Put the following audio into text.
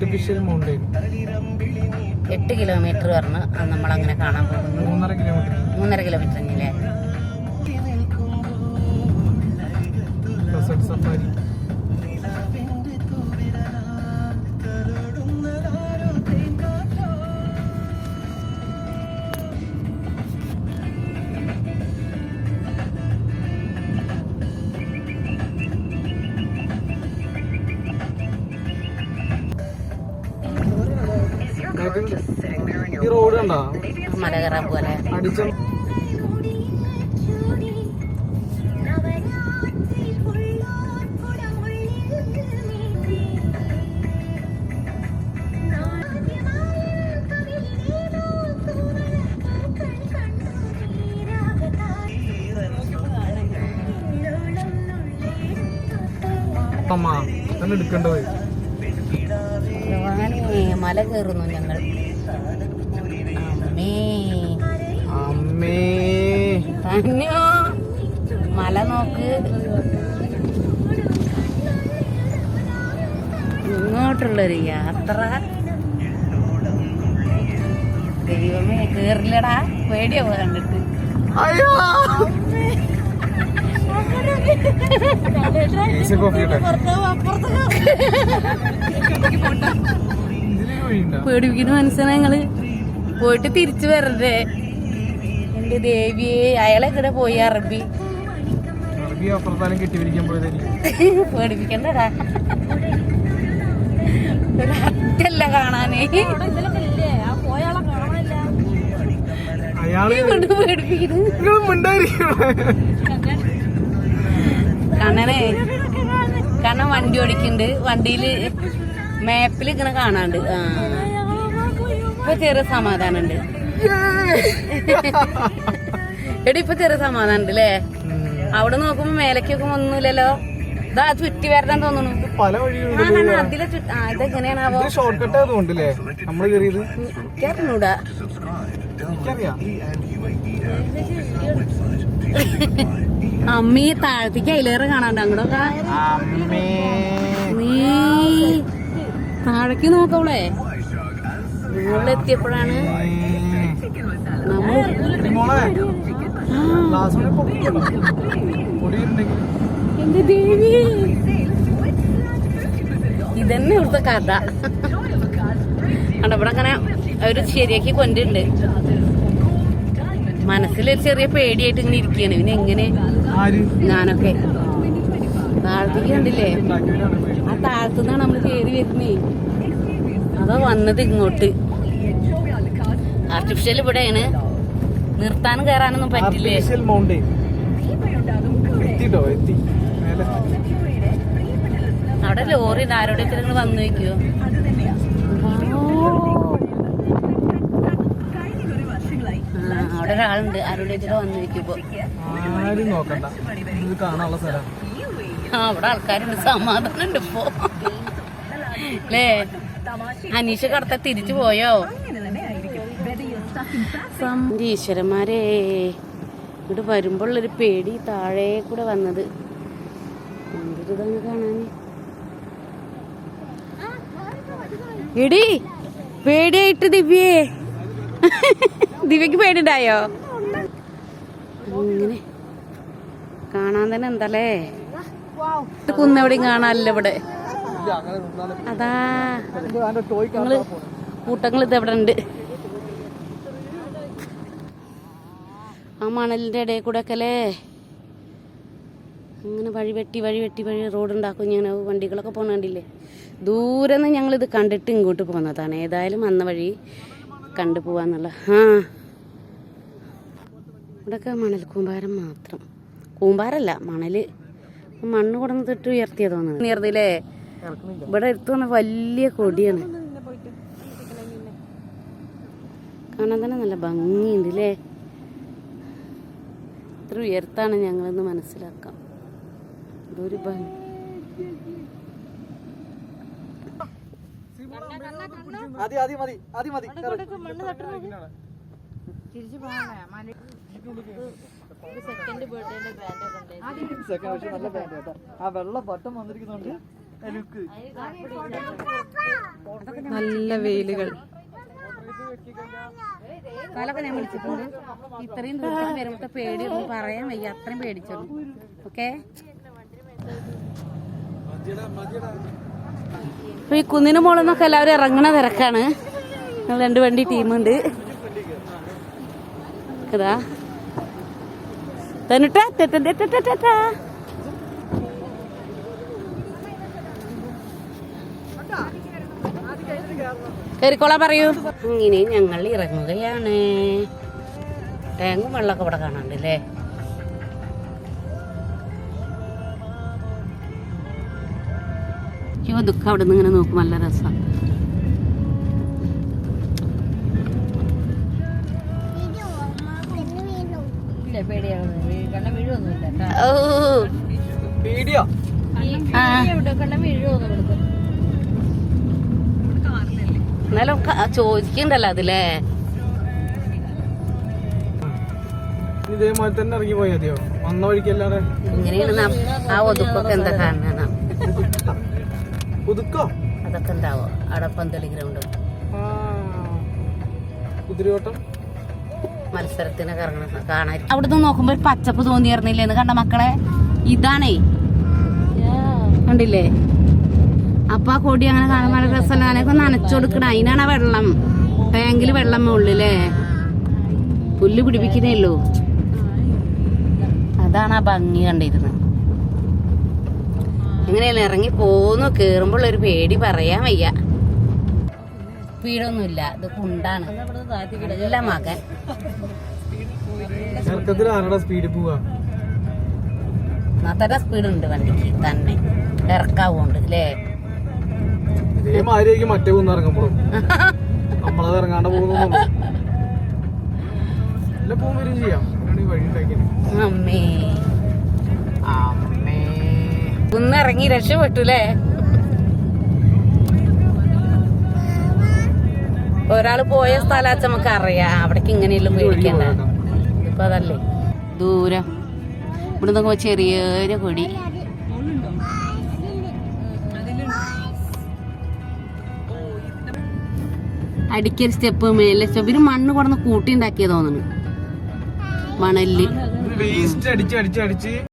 Artificial mountain എട്ട് kilometre പറഞ്ഞ് നമ്മൾ അങ്ങനെ കാണാൻ പോകുന്നു മൂന്നര കിലോമീറ്റർ മൂന്നര കിലോമീറ്റർ അല്ലേ കയറാൻ പോലെ മല കയറുന്നു ഞങ്ങൾ. അമ്മേ. തന്നോ മല നോക്ക്. ഇങ്ങോട്ടുള്ളൊരു യാത്ര. ദൈവമേ കേറില്ലടാ. പേടിയാവോ കണ്ടിട്ട്. അയ്യോ. പേടിപ്പിക്കുന്ന മനസ്സിലാ ഞങ്ങൾ പോയിട്ട് തിരിച്ചു വരണ്ടേ? എന്റെ ദേവിയെ അയാളെ കൂടെ പോയി അറബി? പേടിപ്പിക്കണ്ടടാ. കാണാനേ. കണ്ണനെ കണ്ണൻ വണ്ടി ഓടിക്കുന്നുണ്ട്. വണ്ടിയിൽ മാപ്പിൽ ഇങ്ങനെ കാണാണ്ട്. ആ. ഇപ്പൊ ചെറിയ സമാധാനുണ്ട്. എടി ഇപ്പൊ ചെറിയ സമാധാനം ഉണ്ട് അല്ലേ അവിടെ നോക്കുമ്പോ മേലേക്ക് നോക്കുമ്പോ ഒന്നുമില്ലല്ലോ? ഇതാ ചുറ്റി വരണം തോന്നുന്നു. പല കണ്ണ അതിലെ ഇതെങ്ങനെയാണാവോ ഷോർട്ട് കട്ട് ആയതുകൊണ്ടല്ലേ കയറിയത്? അമ്മീ താഴത്തേക്ക് അതിലേറെ കാണാണ്ട് അങ്ങോട്ടൊക്കെ. നീ താഴേക്ക് നോക്കവളെ മുകളിലെത്തിയപ്പോഴാണ് എന്റെ ദേവി? ഇതന്നെ ഇവിടുത്തെ കഥ. അവിടെ ഇവിടെ അങ്ങനെ ഒരു ശരിയാക്കി കൊണ്ടുണ്ട് മനസ്സിലൊരു ചെറിയ പേടിയായിട്ട് ഇങ്ങനെ ഇരിക്കുകയാണ്. പിന്നെ എങ്ങനെ? ഞാനൊക്കെ. താഴത്തേക്ക് കണ്ടില്ലേ? ആ താഴത്തുനിന്നാണ് നമ്മൾ കയറി വരുന്നേ. അതാ വന്നത് ഇങ്ങോട്ട്. ആർട്ടിഫിഷ്യൽ ഇവിടെയാണ്. നിർത്താനും കയറാനൊന്നും പറ്റില്ലേ? അവിടെ ലോറി ആരോടൊക്കെ നിങ്ങൾ വന്നു വെക്കോ അവിടെ ഒരാളുണ്ട്. ആരോടെ വന്നു വെക്കുമ്പോ ആ അവിടെ ആൾക്കാരുണ്ട്. സമാധാനം ഉണ്ട് ഇപ്പോ. അല്ലേ അനീഷ കടത്ത തിരിച്ചു പോയോ? ഈശ്വരന്മാരെ ഇവിടെ വരുമ്പോഴുള്ളൊരു പേടി താഴെ കൂടെ വന്നത്. എന്തൊരു ഇതാണ് കാണാന് എടി പേടിയായിട്ട് ദിവ്യേ. ദിവ്യക്ക് പേടിണ്ടായോ ഇങ്ങനെ കാണാൻ തന്നെ എന്താലേ? കുന്നെവിടെയും കാണാനല്ലോ ഇവിടെ. അങ്ങനെ അതാ. നിങ്ങൾ കൂട്ടങ്ങൾ ഇത് എവിടെ ഉണ്ട് ആ മണലിന്റെ ഇടയിൽ കൂടെ ഒക്കെ അല്ലേ? അങ്ങനെ വഴി വെട്ടി വഴി വെട്ടി വഴി റോഡ് ഉണ്ടാക്കും. ഇങ്ങനെ വണ്ടികളൊക്കെ പോണ കണ്ടില്ലേ? ദൂരെ നിന്ന് ഞങ്ങളിത് കണ്ടിട്ട് ഇങ്ങോട്ട് പോകുന്നതാണ് ഏതായാലും വന്ന വഴി കണ്ടു പോവാന്നുള്ള ആ. ഇവിടെയൊക്കെ മണൽ കൂമ്പാരം മാത്രം. കൂമ്പാരല്ല മണൽ. മണ്ണ് കൊടുന്ന് തൊട്ട് ഉയർത്തിയ തോന്നുന്നു. ഉയർത്തില്ലേ ഇറക്കുന്നില്ല ഇവിടെ എടുത്തു വന്ന വലിയ കൊടിയാണ്. കാണാൻ തന്നെ നല്ല ഭംഗിയുണ്ട് അല്ലേ ഇത്ര ഉയർത്താണ് ഞങ്ങളെന്ന് മനസ്സിലാക്കാം. അതൊരു ഭംഗി. ആ വെള്ള വന്നിരിക്കുന്നുണ്ട് നല്ല വെയിലുകൾ. കാലൊക്കെ ഞാൻ വിളിച്ചിട്ടുണ്ട്. ഇത്രയും ദൂരം വരുമ്പോഴത്തെ പേടി ഒന്നും പറയാൻ വയ്യ. അത്രയും പേടിച്ചോളൂ. ഓക്കെ? അപ്പൊ ഈ കുന്നിന് മുകളിൽ നിന്നൊക്കെ എല്ലാവരും ഇറങ്ങണ തിരക്കാണ്. ഞങ്ങൾ രണ്ട് വണ്ടി ടീമുണ്ട്. തന്നിട്ടാ കയറിക്കോളാ പറയൂ. ഇങ്ങനെ ഞങ്ങൾ ഇറങ്ങുകയാണ്. തേങ്ങും വെള്ളമൊക്കെ ഇവിടെ കാണാണ്ടല്ലേ അയ്യോ ദുഃഖം അവിടെ നിന്ന് ഇങ്ങനെ നോക്കും നല്ല രസം. ഓ. പേടിയാ. ആ. എന്നാലും ചോദിക്കണ്ടല്ലോ അതിലേ. ഇതേമാതിരി തന്നെ ഇറങ്ങി പോയാൽ മതിയോ വന്ന വഴിക്കല്ലാതെ? ഇങ്ങനെയാണ് ആ ഒതുക്കൊക്കെ എന്താ അതൊക്കെ അവിടെ പന്തളി ഗ്രൗണ്ട്. കുതിരയോട്ടം? മത്സരത്തിന് കറങ്ങണ കാണാൻ അവിടുന്ന് നോക്കുമ്പോ ഒരു പച്ചപ്പ് തോന്നിയിരുന്നില്ലേന്ന് കണ്ട മക്കളെ ഇതാണേ. കണ്ടില്ലേ? അപ്പൊ ആ കൊടി അങ്ങനെ നല്ല രസമല്ല അതിനൊക്കെ നനച്ചു കൊടുക്കണം. അതിനാണ് ആ വെള്ളം. ടാങ്കിൽ വെള്ളം ഉള്ളിലേ പുല്ല് പിടിപ്പിക്കുന്നേ ഉള്ളൂ. അതാണ് ആ ഭംഗി കണ്ടിരുന്നത്. എങ്ങനെയല്ല? ഇറങ്ങി പോന്നു കേറുമ്പോൾ ഒരു പേടി പറയാൻ വയ്യ. സ്പീഡൊന്നുമില്ല. ഇത് കുണ്ടാണ്. നല്ല മകൻ. സ്പീഡ് ഉണ്ട് വണ്ടിക്ക്. തന്നെ. ഇറക്കാവുണ്ട്. അല്ലേ? ഇതേമാതിരി ആയിരിക്കും മറ്റേ കുന്ന് ഇറങ്ങുമ്പോഴും നമ്മളത് ഇറങ്ങാണ്ട് പോകുന്നു അല്ല പോകും വരും ചെയ്യാം. വഴി അമ്മേ. അമ്മേ. കുന്നിറങ്ങി രക്ഷപ്പെട്ടൂലേ? ഒരാൾ പോയ സ്ഥലം നമുക്ക് അറിയാം. അവിടേക്ക് ഇങ്ങനെയല്ലോ പേടിക്കണ്ട. ഇപ്പൊ അതല്ലേ. ദൂരം. ഇവിടെ നോക്കുമ്പോ ചെറിയൊരു കൊടി. അടിക്കൊരു സ്റ്റെപ്പ് മേലെ സ്റ്റെപ്പ് ഇവർ മണ്ണ് കൊടന്ന് കൂട്ടി ഉണ്ടാക്കിയ തോന്നുന്നു. മണലിൽ വേസ്റ്റ് അടിച്ച് അടിച്ച് അടിച്ച്.